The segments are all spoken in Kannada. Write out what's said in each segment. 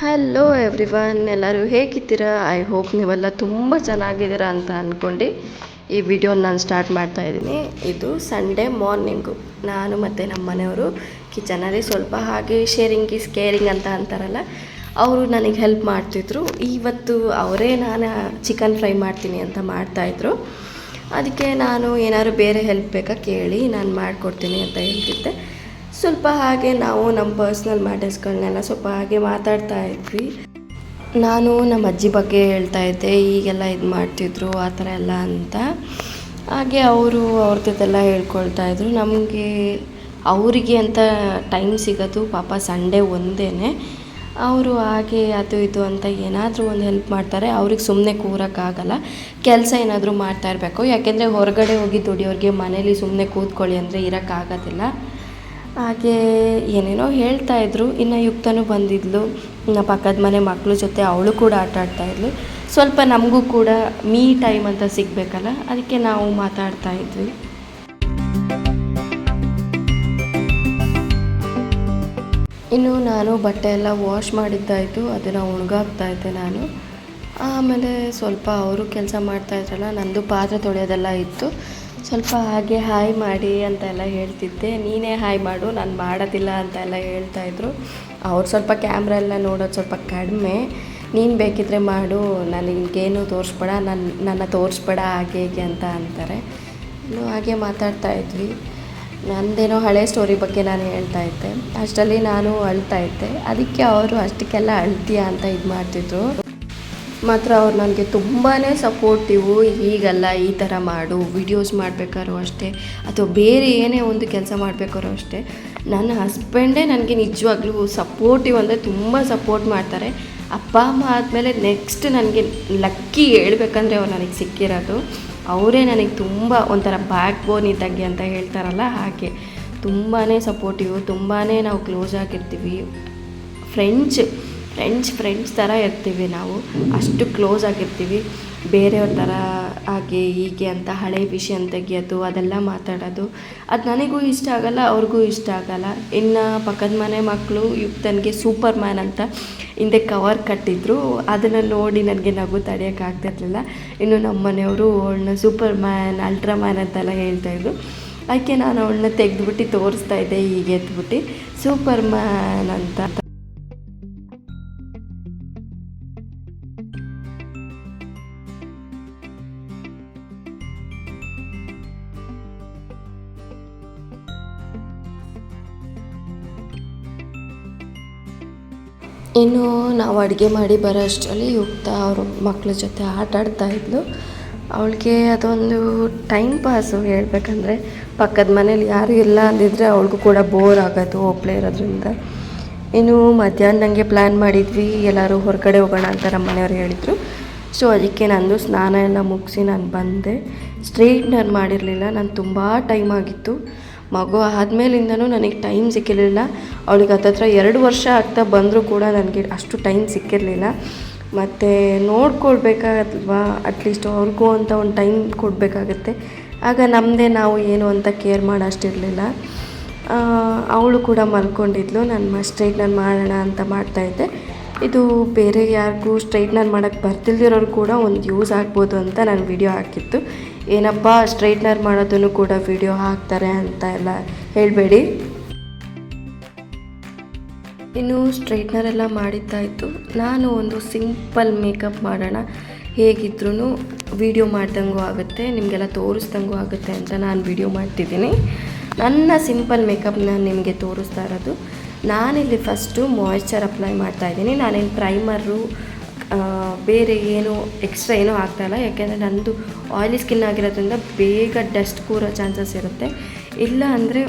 ಹಲೋ ಎವ್ರಿವನ್ ಎಲ್ಲರೂ ಹೇಗಿದ್ದೀರಾ? ಐ ಹೋಪ್ ನೀವೆಲ್ಲ ತುಂಬ ಚೆನ್ನಾಗಿದ್ದೀರಾ ಅಂತ ಅಂದ್ಕೊಂಡು ಈ ವಿಡಿಯೋನ ನಾನು ಸ್ಟಾರ್ಟ್ ಮಾಡ್ತಾ ಇದ್ದೀನಿ. ಇದು ಸಂಡೇ ಮಾರ್ನಿಂಗು ನಾನು ಮತ್ತು ನಮ್ಮ ಮನೆಯವರು ಕಿಚನಲ್ಲಿ ಸ್ವಲ್ಪ ಹಾಗೆ ಶೇರಿಂಗ್ ಈಸ್ ಕೇರಿಂಗ್ ಅಂತ ಅಂತಾರಲ್ಲ, ಅವರು ನನಗೆ ಹೆಲ್ಪ್ ಮಾಡ್ತಿದ್ರು. ಇವತ್ತು ಅವರೇ ನಾನು ಚಿಕನ್ ಫ್ರೈ ಮಾಡ್ತೀನಿ ಅಂತ ಮಾಡ್ತಾಯಿದ್ರು ಅದಕ್ಕೆ ನಾನು ಏನಾದ್ರು ಬೇರೆ ಹೆಲ್ಪ್ ಬೇಕಾ ಕೇಳಿ ನಾನು ಮಾಡಿಕೊಡ್ತೀನಿ ಅಂತ ಹೇಳ್ತಿದ್ದೆ. ಸ್ವಲ್ಪ ಹಾಗೆ ನಾವು ನಮ್ಮ ಪರ್ಸ್ನಲ್ ಮ್ಯಾಟರ್ಸ್ಗಳನ್ನೆಲ್ಲ ಸ್ವಲ್ಪ ಹಾಗೆ ಮಾತಾಡ್ತಾ ಇದ್ವಿ. ನಾನು ನಮ್ಮ ಅಜ್ಜಿ ಬಗ್ಗೆ ಹೇಳ್ತಾ ಇದ್ದೆ, ಈಗೆಲ್ಲ ಇದು ಮಾಡ್ತಿದ್ರು, ಆ ಥರ ಎಲ್ಲ ಅಂತ. ಹಾಗೆ ಅವರು ಅವ್ರದ್ದೆಲ್ಲ ಹೇಳ್ಕೊಳ್ತಾ ಇದ್ರು. ನಮಗೆ ಅವರಿಗೆ ಅಂತ ಟೈಮ್ ಸಿಗೋದು ಪಾಪ ಸಂಡೇ ಒಂದೇ ಅವರು ಹಾಗೆ ಅದು ಇದು ಅಂತ ಏನಾದರೂ ಒಂದು ಹೆಲ್ಪ್ ಮಾಡ್ತಾರೆ. ಅವ್ರಿಗೆ ಸುಮ್ಮನೆ ಕೂರೋಕ್ಕಾಗಲ್ಲ ಕೆಲಸ ಏನಾದರೂ ಮಾಡ್ತಾ ಇರಬೇಕು. ಯಾಕೆಂದರೆ ಹೊರಗಡೆ ಹೋಗಿ ದುಡಿಯೋರಿಗೆ ಮನೇಲಿ ಸುಮ್ಮನೆ ಕೂತ್ಕೊಳ್ಳಿ ಅಂದರೆ ಇರೋಕ್ಕಾಗೋದಿಲ್ಲ ಹಾಗೆ ಏನೇನೋ ಹೇಳ್ತಾ ಇದ್ರು. ಇನ್ನು ಯುಕ್ತನೂ ಬಂದಿದ್ಲು. ಇನ್ನು ಪಕ್ಕದ ಮನೆ ಮಕ್ಕಳು ಜೊತೆ ಅವಳು ಕೂಡ ಆಟ ಆಡ್ತಾ ಇದ್ಲು. ಸ್ವಲ್ಪ ನಮಗೂ ಕೂಡ ಮೀ ಟೈಮ್ ಅಂತ ಸಿಗಬೇಕಲ್ಲ? ಅದಕ್ಕೆ ನಾವು ಮಾತಾಡ್ತಾ ಇದ್ವಿ. ಇನ್ನು ನಾನು ಬಟ್ಟೆ ಎಲ್ಲ ವಾಶ್ ಮಾಡಿದ್ದಾಯಿತು ಅದನ್ನು ಒಣಗಾಕ್ತಾ ಇದ್ದೆ ನಾನು. ಆಮೇಲೆ ಸ್ವಲ್ಪ ಅವರು ಕೆಲಸ ಮಾಡ್ತಾ ಇದ್ರಲ್ಲ, ನಂದು ಪಾತ್ರೆ ತೊಳೆಯೋದೆಲ್ಲ ಇತ್ತು. ಸ್ವಲ್ಪ ಹಾಗೆ ಹಾಯ್ ಮಾಡಿ ಅಂತೆಲ್ಲ ಹೇಳ್ತಿದ್ದೆ. ನೀನೇ ಹಾಯ್ ಮಾಡು, ನಾನು ಮಾಡೋದಿಲ್ಲ ಅಂತೆಲ್ಲ ಹೇಳ್ತಾಯಿದ್ರು ಅವ್ರು ಸ್ವಲ್ಪ ಕ್ಯಾಮ್ರಾ ಎಲ್ಲ ನೋಡೋದು ಸ್ವಲ್ಪ ಕಡಿಮೆ. ನೀನು ಬೇಕಿದ್ರೆ ಮಾಡು ನನಗೇನು ತೋರಿಸ್ಬೇಡ ನನ್ನ ನನ್ನ ತೋರಿಸ್ಬೇಡ ಹಾಗೆ ಹೀಗೆ ಅಂತ ಅಂತಾರೆ. ಇನ್ನು ಹಾಗೆ ಮಾತಾಡ್ತಾ ಇದ್ವಿ. ನಂದೇನೋ ಹಳೆ ಸ್ಟೋರಿ ಬಗ್ಗೆ ನಾನು ಹೇಳ್ತಾ ಇದ್ದೆ. ಅಷ್ಟರಲ್ಲಿ ನಾನು ಅಳ್ತಾ ಇದ್ದೆ. ಅದಕ್ಕೆ ಅವರು ಅಷ್ಟಕ್ಕೆಲ್ಲ ಅಳ್ತೀಯಾ ಅಂತ ಇದು ಮಾಡ್ತಿದ್ರು ಮಾತ್ರ ಅವ್ರು ನನಗೆ ತುಂಬಾ ಸಪೋರ್ಟಿವು. ಈಗಲ್ಲ ಈ ಥರ ಮಾಡು, ವಿಡಿಯೋಸ್ ಮಾಡಬೇಕಾದ್ರೂ ಅಷ್ಟೇ, ಅಥವಾ ಬೇರೆ ಏನೇ ಒಂದು ಕೆಲಸ ಮಾಡಬೇಕಾದ್ರೂ ಅಷ್ಟೇ, ನನ್ನ ಹಸ್ಬೆಂಡೇ ನನಗೆ ನಿಜವಾಗ್ಲೂ ಸಪೋರ್ಟಿವ್ ಅಂದರೆ ತುಂಬ ಸಪೋರ್ಟ್ ಮಾಡ್ತಾರೆ. ಅಪ್ಪ, ಅಮ್ಮ ಆದಮೇಲೆ ನೆಕ್ಸ್ಟ್ ನನಗೆ ಲಕ್ಕಿ ಹೇಳ್ಬೇಕಂದ್ರೆ ಅವ್ರು ನನಗೆ ಸಿಕ್ಕಿರೋದು. ಅವರೇ ನನಗೆ ತುಂಬ ಒಂಥರ ಬ್ಯಾಕ್ ಬೋನ್ ಇದ್ದಂಗೆ ಅಂತ ಹೇಳ್ತಾರಲ್ಲ ಹಾಗೆ. ತುಂಬಾ ಸಪೋರ್ಟಿವ್ ತುಂಬಾ ನಾವು ಕ್ಲೋಸ್ ಆಗಿರ್ತೀವಿ. ಫ್ರೆಂಡ್ಸ್ ಫ್ರೆಂಡ್ಸ್ ಫ್ರೆಂಡ್ಸ್ ಥರ ಇರ್ತೀವಿ ನಾವು. ಅಷ್ಟು ಕ್ಲೋಸ್ ಆಗಿರ್ತೀವಿ. ಬೇರೆಯವ್ರ ಥರ ಹಾಗೆ ಹೀಗೆ ಅಂತ, ಹಳೆ ವಿಷಯ ತೆಗಿಯೋದು, ಅದೆಲ್ಲ ಮಾತಾಡೋದು. ಅದು ನನಗೂ ಇಷ್ಟ ಆಗಲ್ಲ, ಅವ್ರಿಗೂ ಇಷ್ಟ ಆಗಲ್ಲ. ಇನ್ನು ಪಕ್ಕದ ಮನೆ ಮಕ್ಕಳು, ಯುಕ್ತನಿಗೆ ಸೂಪರ್ ಮ್ಯಾನ್ ಅಂತ ಹಿಂದೆ ಕವರ್ ಕಟ್ಟಿದ್ರು. ಅದನ್ನು ನೋಡಿ ನನಗೆ ನಗು ತಡೆಯೋಕ್ಕಾಗ್ತಿರ್ಲಿಲ್ಲ ಇನ್ನು ನಮ್ಮ ಮನೆಯವರು ಅವಳನ್ನ ಸೂಪರ್ ಮ್ಯಾನ್ ಅಲ್ಟ್ರಾ ಮ್ಯಾನ್ ಅಂತೆಲ್ಲ ಹೇಳ್ತಾಯಿದ್ರು ಅದಕ್ಕೆ ನಾನು ಅವಳನ್ನ ತೆಗೆದ್ಬಿಟ್ಟು ತೋರಿಸ್ತಾ ಇದ್ದೆ, ಹೀಗೆ ಎತ್ಬಿಟ್ಟು ಸೂಪರ್ ಮ್ಯಾನ್ ಅಂತ. ಇನ್ನು ನಾವು ಅಡುಗೆ ಮಾಡಿ ಬರೋ ಅಷ್ಟರಲ್ಲಿ ಯುಕ್ತ ಅವರು ಮಕ್ಕಳ ಜೊತೆ ಆಟ ಆಡ್ತಾ ಇದ್ಲು. ಅವಳಿಗೆ ಅದೊಂದು ಟೈಮ್ ಪಾಸು ಹೇಳಬೇಕಂದ್ರೆ ಪಕ್ಕದ ಮನೇಲಿ ಯಾರೂ ಇಲ್ಲ ಅಂದಿದ್ರೆ ಅವಳಿಗೂ ಕೂಡ ಬೋರ್ ಆಗೋದು ಒಬ್ಬಳೇ ಇರೋದ್ರಿಂದ. ಇನ್ನು ಮಧ್ಯಾಹ್ನಂಗೆ ಪ್ಲ್ಯಾನ್ ಮಾಡಿದ್ವಿ, ಎಲ್ಲರೂ ಹೊರಗಡೆ ಹೋಗೋಣ ಅಂತ ನಮ್ಮ ಮನೆಯವ್ರು ಹೇಳಿದರು. ಸೊ ಅದಕ್ಕೆ ನಂದು ಸ್ನಾನ ಎಲ್ಲ ಮುಗಿಸಿ ನಾನು ಬಂದೆ. ಸ್ಟ್ರೈಟ್ನರ್ ಮಾಡಿರಲಿಲ್ಲ ನಾನು ತುಂಬ ಟೈಮ್ ಆಗಿತ್ತು. ಮಗು ಆದಮೇಲಿಂದನೂ ನನಗೆ ಟೈಮ್ ಸಿಕ್ಕಿರಲಿಲ್ಲ. ಅವಳಿಗೆ ಹತ್ತತ್ರ ಎರಡು ವರ್ಷ ಆಗ್ತಾ ಬಂದರೂ ಕೂಡ ನನಗೆ ಅಷ್ಟು ಟೈಮ್ ಸಿಕ್ಕಿರಲಿಲ್ಲ. ಮತ್ತು ನೋಡ್ಕೊಳ್ಬೇಕಾಗತ್ವಾ? ಅಟ್ಲೀಸ್ಟ್ ಅವ್ರಿಗೂ ಅಂತ ಒಂದು ಟೈಮ್ ಕೊಡಬೇಕಾಗತ್ತೆ. ಆಗ ನಮ್ಮದೇ ನಾವು ಏನು ಅಂತ ಕೇರ್ ಮಾಡೋಷ್ಟಿರಲಿಲ್ಲ. ಅವಳು ಕೂಡ ಮಲ್ಕೊಂಡಿದ್ಲು. ನಾನು ಸ್ಟ್ರೈಟ್ನರ್ ಮಾಡೋಣ ಅಂತ ಮಾಡ್ತಾಯಿದ್ದೆ ಇದು ಬೇರೆ ಯಾರಿಗೂ ಸ್ಟ್ರೈಟ್ನರ್ ಮಾಡೋಕ್ಕೆ ಬರ್ತಿಲ್ದಿರೋರು ಕೂಡ ಒಂದು ಯೂಸ್ ಆಗ್ಬೋದು ಅಂತ ನಾನು ವಿಡಿಯೋ ಹಾಕಿತ್ತು ಏನಪ್ಪ ಸ್ಟ್ರೈಟ್ನರ್ ಮಾಡೋದನ್ನು ಕೂಡ ವಿಡಿಯೋ ಹಾಕ್ತಾರೆ ಅಂತ ಎಲ್ಲ ಹೇಳಬೇಡಿ. ಇನ್ನು ಸ್ಟ್ರೈಟ್ನರ್ ಎಲ್ಲ ಮಾಡಿದ್ದಾಯಿತು ನಾನು ಒಂದು ಸಿಂಪಲ್ ಮೇಕಪ್ ಮಾಡೋಣ. ಹೇಗಿದ್ರೂ ವಿಡಿಯೋ ಮಾಡ್ದಂಗೂ ಆಗುತ್ತೆ, ನಿಮಗೆಲ್ಲ ತೋರಿಸ್ದಂಗೂ ಆಗುತ್ತೆ ಅಂತ ನಾನು ವಿಡಿಯೋ ಮಾಡ್ತಿದ್ದೀನಿ. ನನ್ನ ಸಿಂಪಲ್ ಮೇಕಪ್ ನಾನು ನಿಮಗೆ ತೋರಿಸ್ತಾ ಇರೋದು. ನಾನಿಲ್ಲಿ ಫಸ್ಟು ಮಾಯ್ಶ್ಚರ್ ಅಪ್ಲೈ ಮಾಡ್ತಾಯಿದ್ದೀನಿ ನಾನೇನು ಪ್ರೈಮರು ಬೇರೆ ಏನು ಎಕ್ಸ್ಟ್ರಾ ಏನೂ ಆಗ್ತಾಯಿಲ್ಲ ಯಾಕೆಂದರೆ ನನ್ನದು ಆಯಿಲಿ ಸ್ಕಿನ್ ಆಗಿರೋದ್ರಿಂದ ಬೇಗ ಡಸ್ಟ್ ಕೂರೋ ಚಾನ್ಸಸ್ ಇರುತ್ತೆ. ಇಲ್ಲ ಅಂದರೆ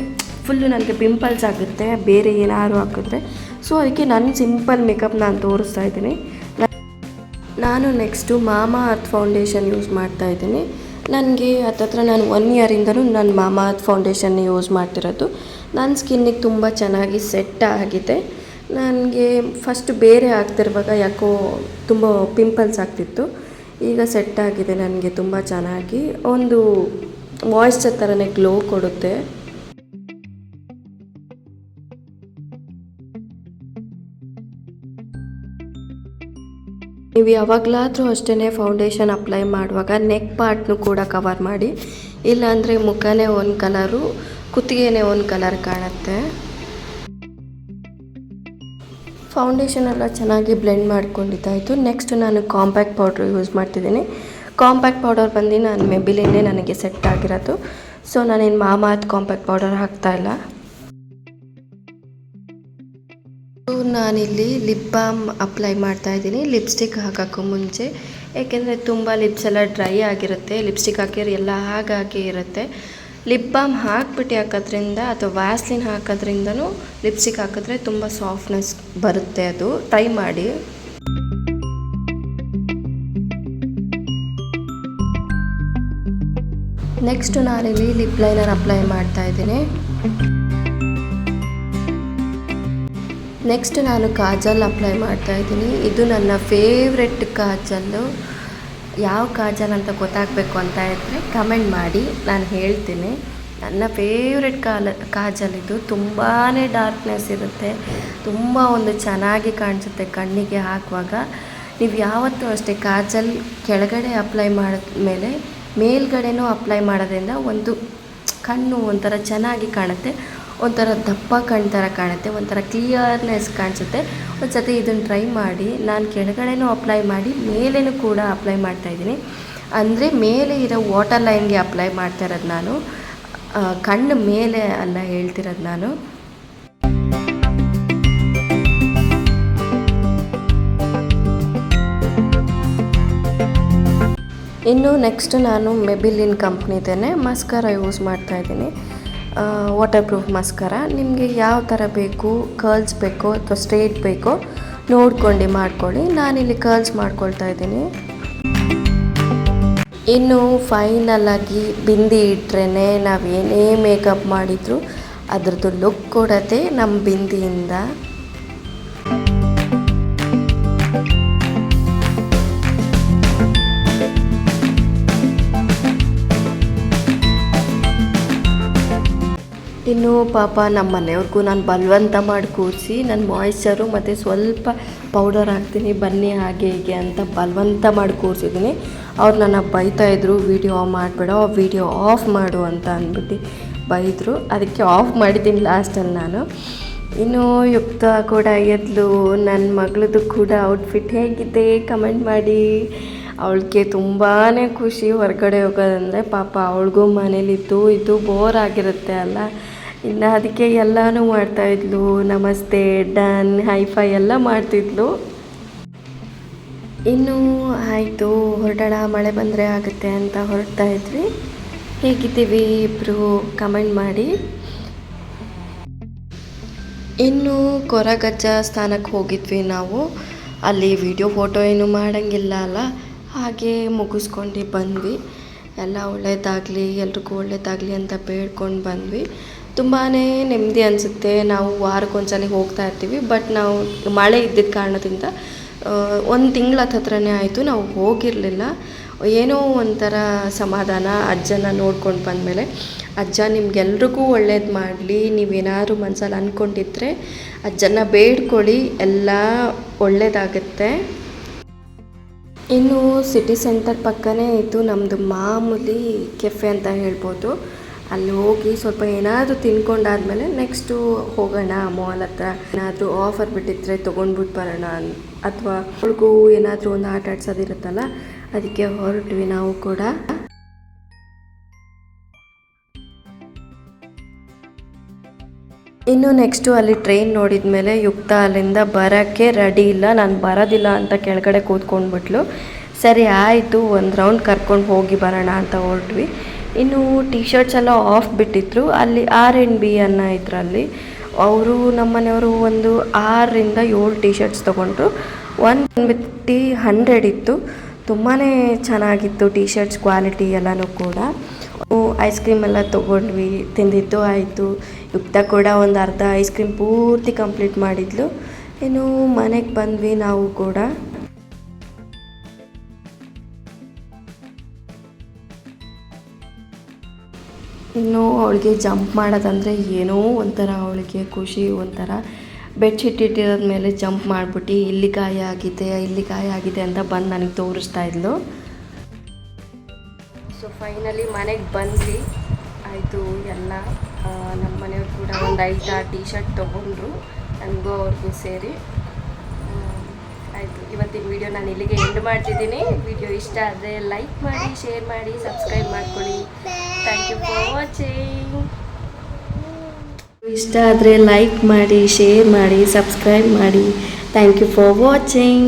ಫುಲ್ಲು ನನಗೆ ಪಿಂಪಲ್ಸ್ ಆಗುತ್ತೆ. ಬೇರೆ ಏನಾದರೂ ಹಾಕಿದ್ರೆ. ಸೊ ಅದಕ್ಕೆ ನನ್ನ ಸಿಂಪಲ್ ಮೇಕಪ್ ನಾನು ತೋರಿಸ್ತಾ ಇದ್ದೀನಿ. ನಾನು ನೆಕ್ಸ್ಟು ಮಾಮಾ ಅರ್ತ್ ಫೌಂಡೇಶನ್ ಯೂಸ್ ಮಾಡ್ತಾ ಇದ್ದೀನಿ. ನನಗೆ ಹತ್ತತ್ರ ನಾನು ಒನ್ ಇಯರಿಂದನೂ ನನ್ನ ಮಾಮಾ ಫೌಂಡೇಶನ್ ಯೂಸ್ ಮಾಡ್ತಿರೋದು. ನನ್ನ ಸ್ಕಿನ್ನಿಗೆ ತುಂಬ ಚೆನ್ನಾಗಿ ಸೆಟ್ ಆಗಿದೆ. ನನಗೆ ಫಸ್ಟ್ ಬೇರೆ ಆಗ್ತಿರುವಾಗ ಯಾಕೋ ತುಂಬ ಪಿಂಪಲ್ಸ್ ಆಗ್ತಿತ್ತು. ಈಗ ಸೆಟ್ ಆಗಿದೆ ನನಗೆ ತುಂಬ ಚೆನ್ನಾಗಿ. ಒಂದು ಮಾಯ್ಶ್ಚರ್ ಥರನೇ ಗ್ಲೋ ಕೊಡುತ್ತೆ. ನೀವು ಯಾವಾಗಲಾದರೂ ಅಷ್ಟೇ ಫೌಂಡೇಶನ್ ಅಪ್ಲೈ ಮಾಡುವಾಗ ನೆಕ್ ಪಾರ್ಟ್ನು ಕೂಡ ಕವರ್ ಮಾಡಿ, ಇಲ್ಲಾಂದರೆ ಮುಖನೇ ಒಂದು ಕಲರು ಕುತ್ತಿಗೆನೇ ಒಂದು ಕಲರ್ ಕಾಣುತ್ತೆ. ಫೌಂಡೇಶನ್ ಎಲ್ಲ ಚೆನ್ನಾಗಿ ಬ್ಲೆಂಡ್ ಮಾಡ್ಕೊಂಡಿದ್ದಾಯಿತು. ನೆಕ್ಸ್ಟ್ ನಾನು ಕಾಂಪ್ಯಾಕ್ಟ್ ಪೌಡ್ರ್ ಯೂಸ್ ಮಾಡ್ತಿದ್ದೀನಿ. ಕಾಂಪ್ಯಾಕ್ಟ್ ಪೌಡರ್ ಬಂದು ನಾನು ಮೆಬಿಲಿಂದೇ ನನಗೆ ಸೆಟ್ ಆಗಿರೋದು. ಸೊ ನಾನೇನು ಮಾಮಾತ್ ಕಾಂಪ್ಯಾಕ್ಟ್ ಪೌಡರ್ ಹಾಕ್ತಾಯಿಲ್ಲ ನಾನಿಲ್ಲಿ ಲಿಪ್ ಬಾಮ್ ಅಪ್ಲೈ ಮಾಡ್ತಾ ಇದ್ದೀನಿ. ಲಿಪ್ಸ್ಟಿಕ್ ಹಾಕೋಕ್ಕೂ ಮುಂಚೆ. ಏಕೆಂದರೆ ತುಂಬ ಲಿಪ್ಸ್ ಎಲ್ಲ ಡ್ರೈ ಆಗಿರುತ್ತೆ. ಲಿಪ್ಸ್ಟಿಕ್ ಹಾಕಿದ್ರೆ ಎಲ್ಲ ಹಾಗಾಗಿ ಇರುತ್ತೆ. ಲಿಪ್ ಬಾಮ್ ಹಾಕ್ಬಿಟ್ಟು ಹಾಕೋದ್ರಿಂದ ಅಥವಾ ವ್ಯಾಸ್ಲಿನ್ ಹಾಕೋದ್ರಿಂದನೂ ಲಿಪ್ಸ್ಟಿಕ್ ಹಾಕಿದ್ರೆ ತುಂಬ ಸಾಫ್ಟ್ನೆಸ್ ಬರುತ್ತೆ ಅದು. ಟ್ರೈ ಮಾಡಿ. ನೆಕ್ಸ್ಟ್ ನಾನಿಲ್ಲಿ ಲಿಪ್ ಲೈನರ್ ಅಪ್ಲೈ ಮಾಡ್ತಾ ಇದ್ದೀನಿ. ನೆಕ್ಸ್ಟ್ ನಾನು ಕಾಜಲ್ ಅಪ್ಲೈ ಮಾಡ್ತಾ ಇದ್ದೀನಿ. ಇದು ನನ್ನ ಫೇವ್ರೆಟ್ ಕಾಜಲ್ಲು. ಯಾವ ಕಾಜಲ್ ಅಂತ ಗೊತ್ತಾಗಬೇಕು ಅಂತ ಇದ್ದರೆ ಕಮೆಂಟ್ ಮಾಡಿ. ನಾನು ಹೇಳ್ತೀನಿ. ನನ್ನ ಫೇವ್ರೆಟ್ ಕಾಲ, ಕಾಜಲ್ ಇದು. ತುಂಬಾ ಡಾರ್ಕ್ನೆಸ್ ಇರುತ್ತೆ. ತುಂಬ ಒಂದು ಚೆನ್ನಾಗಿ ಕಾಣಿಸುತ್ತೆ ಕಣ್ಣಿಗೆ ಹಾಕುವಾಗ. ನೀವು ಯಾವತ್ತೂ ಅಷ್ಟೇ ಕಾಜಲ್ ಕೆಳಗಡೆ ಅಪ್ಲೈ ಮಾಡಿದ ಮೇಲೆ ಮೇಲ್ಗಡೆನೂ ಅಪ್ಲೈ ಮಾಡೋದ್ರಿಂದ ಒಂದು ಕಣ್ಣು ಒಂಥರ ಚೆನ್ನಾಗಿ ಕಾಣುತ್ತೆ. ಒಂಥರ ದಪ್ಪ ಥರ ಕಾಣುತ್ತೆ, ಒಂಥರ ಕ್ಲಿಯರ್ನೆಸ್ ಕಾಣಿಸುತ್ತೆ. ಒಂದು ಸತಿ ಇದನ್ನು ಟ್ರೈ ಮಾಡಿ, ನಾನು ಕೆಳಗಡೆನೂ ಅಪ್ಲೈ ಮಾಡಿ, ಮೇಲೇನೂ ಕೂಡ ಅಪ್ಲೈ ಮಾಡ್ತಾಯಿದ್ದೀನಿ ಅಂದರೆ ಮೇಲೆ ಇರೋ ವಾಟರ್ ಲೈನ್ಗೆ ಅಪ್ಲೈ ಮಾಡ್ತಾ ಇರೋದು ನಾನು. ಕಣ್ಣು ಮೇಲೆ ಅಲ್ಲ ಹೇಳ್ತಿರೋದು ನಾನು. ಇನ್ನು ನೆಕ್ಸ್ಟ್ ನಾನು ಮೆಬಿಲಿನ್ ಕಂಪ್ನಿದೇನೆ ಮಸ್ಕರ ಯೂಸ್ ಮಾಡ್ತಾ ಇದ್ದೀನಿ. ವಾಟರ್ ಪ್ರೂಫ್ ಮಸ್ಕರ ನಿಮಗೆ ಯಾವ ಥರ ಬೇಕು ಕರ್ಲ್ಸ್ ಬೇಕೋ ಅಥವಾ ಸ್ಟ್ರೇಟ್ ಬೇಕೋ ನೋಡ್ಕೊಂಡು ಮಾಡ್ಕೊಳ್ಳಿ. ನಾನಿಲ್ಲಿ ಕರ್ಲ್ಸ್ ಮಾಡ್ಕೊಳ್ತಾ ಇದ್ದೀನಿ. ಇನ್ನು ಫೈನಲ್ ಆಗಿ ಬಿಂದಿ ಇಟ್ರೇ ನಾವು ಏನೇ ಮೇಕಪ್ ಮಾಡಿದ್ರು, ಅದರದ್ದು ಲುಕ್ ಕೊಡತ್ತೆ ನಮ್ಮ ಬಿಂದಿಯಿಂದ ಇನ್ನು ಪಾಪ ನಮ್ಮ ಮನೆಯವ್ರಿಗೂ ನಾನು ಬಲವಂತ ಮಾಡಿ ಕೂರಿಸಿ ನನ್ನ ಮಾಯ್ಶ್ಚರು ಮತ್ತು ಸ್ವಲ್ಪ ಪೌಡರ್ ಹಾಕ್ತೀನಿ. ಬನ್ನಿ ಹಾಗೆ ಹೀಗೆ ಅಂತ ಬಲವಂತ ಮಾಡಿ ಕೂರಿಸಿದ್ದೀನಿ. ಅವ್ರು ನನ್ನ ಬೈತಾಯಿದ್ರು ವೀಡಿಯೋ ಮಾಡಬೇಡ, ವೀಡಿಯೋ ಆಫ್ ಮಾಡು ಅಂತ ಅಂದ್ಬಿಟ್ಟು ಬೈದರು. ಅದಕ್ಕೆ ಆಫ್ ಮಾಡಿದ್ದೀನಿ ಲಾಸ್ಟಲ್ಲಿ ನಾನು. ಇನ್ನು ಯುಕ್ತ ಕೂಡ ಎದ್ಲು. ನನ್ನ ಮಗಳದು ಕೂಡ ಔಟ್ಫಿಟ್ ಹೇಗಿದೆ? ಕಮೆಂಟ್ ಮಾಡಿ. ಅವಳಿಗೆ ತುಂಬಾ ಖುಷಿ. ಹೊರಗಡೆ ಹೋಗೋದಂದರೆ ಪಾಪ ಅವಳಿಗೂ ಮನೇಲಿದ್ದು, ಇದು ಬೋರ್ ಆಗಿರುತ್ತೆ ಅಲ್ಲ. ಇನ್ನು ಅದಕ್ಕೆ ಎಲ್ಲನೂ ಮಾಡ್ತಾಯಿದ್ಲು. ನಮಸ್ತೆ, ಡನ್, ಹೈಫೈ ಎಲ್ಲ ಮಾಡ್ತಿದ್ಲು. ಇನ್ನು ಆಯಿತು, ಹೊರಡೋಣ, ಮಳೆ ಬಂದರೆ ಆಗುತ್ತೆ ಅಂತ ಹೊರಡ್ತಾ ಇದ್ವಿ ಹೇಗಿದ್ದೀವಿ ಇಬ್ಬರು ಕಮೆಂಟ್ ಮಾಡಿ. ಇನ್ನು ಕೊರಗಜ್ಜ ಸ್ಥಾನಕ್ಕೆ ಹೋಗಿದ್ವಿ ನಾವು. ಅಲ್ಲಿ ವಿಡಿಯೋ, ಫೋಟೋ ಏನು ಮಾಡೋಂಗಿಲ್ಲ ಅಲ್ಲ. ಹಾಗೆ ಮುಗಿಸ್ಕೊಂಡು ಬಂದ್ವಿ. ಎಲ್ಲ ಒಳ್ಳೇದಾಗಲಿ, ಎಲ್ರಿಗೂ ಒಳ್ಳೇದಾಗಲಿ ಅಂತ ಬೇಡ್ಕೊಂಡು ಬಂದ್ವಿ. ತುಂಬಾ ನೆಮ್ಮದಿ ಅನಿಸುತ್ತೆ. ನಾವು ವಾರಕ್ಕೊಂದ್ಸಲ ಹೋಗ್ತಾ ಇರ್ತೀವಿ. ಬಟ್ ನಾವು ಮಳೆ ಇದ್ದಿದ್ದ ಕಾರಣದಿಂದ ಒಂದು ತಿಂಗಳ ಹತ್ರನೇ ಆಯಿತು. ನಾವು ಹೋಗಿರಲಿಲ್ಲ. ಏನೋ ಒಂಥರ ಸಮಾಧಾನ. ಅಜ್ಜನ ನೋಡ್ಕೊಂಡು ಬಂದಮೇಲೆ, ಅಜ್ಜ, ನಿಮ್ಗೆಲ್ರಿಗೂ ಒಳ್ಳೇದು ಮಾಡಲಿ. ನೀವೇನಾದ್ರು ಮನಸ್ಸಲ್ಲಿ ಅಂದ್ಕೊಂಡಿದ್ರೆ ಅಜ್ಜನ ಬೇಡ್ಕೊಳ್ಳಿ. ಎಲ್ಲ ಒಳ್ಳೇದಾಗುತ್ತೆ. ಇನ್ನು ಸಿಟಿ ಸೆಂಟರ್ ಪಕ್ಕನೇ ಇದ್ದು ನಮ್ಮದು ಮಾಮೂಲಿ ಕೆಫೆ ಅಂತ ಹೇಳ್ಬೋದು. ಅಲ್ಲಿ ಹೋಗಿ ಸ್ವಲ್ಪ ಏನಾದರೂ ತಿನ್ಕೊಂಡಾದ್ಮೇಲೆ ನೆಕ್ಸ್ಟು ಹೋಗೋಣ, ಮಾಲ್ ಹತ್ರ. ಏನಾದರೂ ಆಫರ್ ಬಿಟ್ಟಿದ್ರೆ ತೊಗೊಂಡ್ಬಿಟ್ಟು ಬರೋಣ ಅಥವಾ ಅವ್ಳಿಗೂ ಏನಾದರೂ ಒಂದು ಆಟ ಆಡ್ಸೋದಿರುತ್ತಲ್ಲ, ಅದಕ್ಕೆ ಹೊರಟ್ವಿ ನಾವು ಕೂಡ. ಇನ್ನು ನೆಕ್ಸ್ಟು ಅಲ್ಲಿ ಟ್ರೈನ್ ನೋಡಿದ ಮೇಲೆ ಯುಕ್ತ ಅಲ್ಲಿಂದ ಬರೋಕ್ಕೆ ರೆಡಿ ಇಲ್ಲ, ನಾನು ಬರೋದಿಲ್ಲ ಅಂತ ಕೆಳಗಡೆ ಕೂತ್ಕೊಂಡ್ಬಿಟ್ಲು. ಸರಿ, ಆಯಿತು, ಒಂದು ರೌಂಡ್ ಕರ್ಕೊಂಡು ಹೋಗಿ ಬರೋಣ ಅಂತ ಹೊರಟ್ವಿ. ಇನ್ನು ಟಿ ಶರ್ಟ್ಸ್ ಎಲ್ಲ ಆಫ್ ಬಿಟ್ಟಿದ್ರು. ಅಲ್ಲಿ ಆರ್ ಎನ್ ಬಿ ಅನ್ನೋ ಇದರಲ್ಲಿ. ಅವರು ನಮ್ಮನೆಯವರು ಒಂದು ಆರರಿಂದ ಏಳು ಟಿ ಶರ್ಟ್ಸ್ ತೊಗೊಂಡ್ರು ಒನ್ ಬಿಟ್ಟು ಹಂಡ್ರೆಡ್ ಇತ್ತು. ತುಂಬಾ ಚೆನ್ನಾಗಿತ್ತು ಟಿ ಶರ್ಟ್ಸ್ ಕ್ವಾಲಿಟಿ ಎಲ್ಲನೂ ಕೂಡ. ಐಸ್ ಕ್ರೀಮ್ ಎಲ್ಲ ತೊಗೊಂಡ್ವಿ, ತಿಂದಿದ್ದು ಆಯಿತು. ಯುಕ್ತ ಕೂಡ ಒಂದು ಅರ್ಧ ಐಸ್ ಕ್ರೀಮ್ ಪೂರ್ತಿ ಕಂಪ್ಲೀಟ್ ಮಾಡಿದ್ಲು. ಇನ್ನು ಮನೆಗೆ ಬಂದ್ವಿ ನಾವು ಕೂಡ. ಇನ್ನು ಅವಳಿಗೆ ಜಂಪ್ ಮಾಡೋದಂದರೆ ಏನೋ ಒಂಥರ ಅವಳಿಗೆ ಖುಷಿ, ಒಂಥರ ಬೆಡ್ಶೀಟ್ ಇಟ್ಟಿರೋದ ಮೇಲೆ ಜಂಪ್ ಮಾಡಿಬಿಟ್ಟು ಇಲ್ಲಿ ಗಾಯ ಆಗಿದೆ, ಇಲ್ಲಿ ಗಾಯ ಆಗಿದೆ ಅಂತ ಬಂದು ನನಗೆ ತೋರಿಸ್ತಾ ಇದ್ಲು. ಸೊ ಫೈನಲಿ ಮನೆಗೆ ಬಂದ್ವಿ. ಆಯಿತು, ಎಲ್ಲ ನಮ್ಮ ಮನೆಯವ್ರು ಕೂಡ ಒಂದು ಐದು ಆರು ಟಿ ಶರ್ಟ್ ತೊಗೊಂಡ್ರು ನನಗೂ ಅವ್ರಿಗೂ ಸೇರಿ. ಆಯಿತು. ಇವತ್ತಿನ ವಿಡಿಯೋ ನಾನು ಇಲ್ಲಿಗೆ ಎಂಡ್ ಮಾಡ್ತಿದ್ದೀನಿ. ವಿಡಿಯೋ ಇಷ್ಟ ಆದರೆ ಲೈಕ್ ಮಾಡಿ ಶೇರ್ ಮಾಡಿ ಸಬ್ಸ್ಕ್ರೈಬ್ ಮಾಡ್ಕೊಳ್ಳಿ. ಥ್ಯಾಂಕ್ ಯು ಫಾರ್ ವಾಚಿಂಗ್ ಇಷ್ಟ ಆದರೆ ಲೈಕ್ ಮಾಡಿ ಶೇರ್ ಮಾಡಿ ಸಬ್ಸ್ಕ್ರೈಬ್ ಮಾಡಿ. Thank you for watching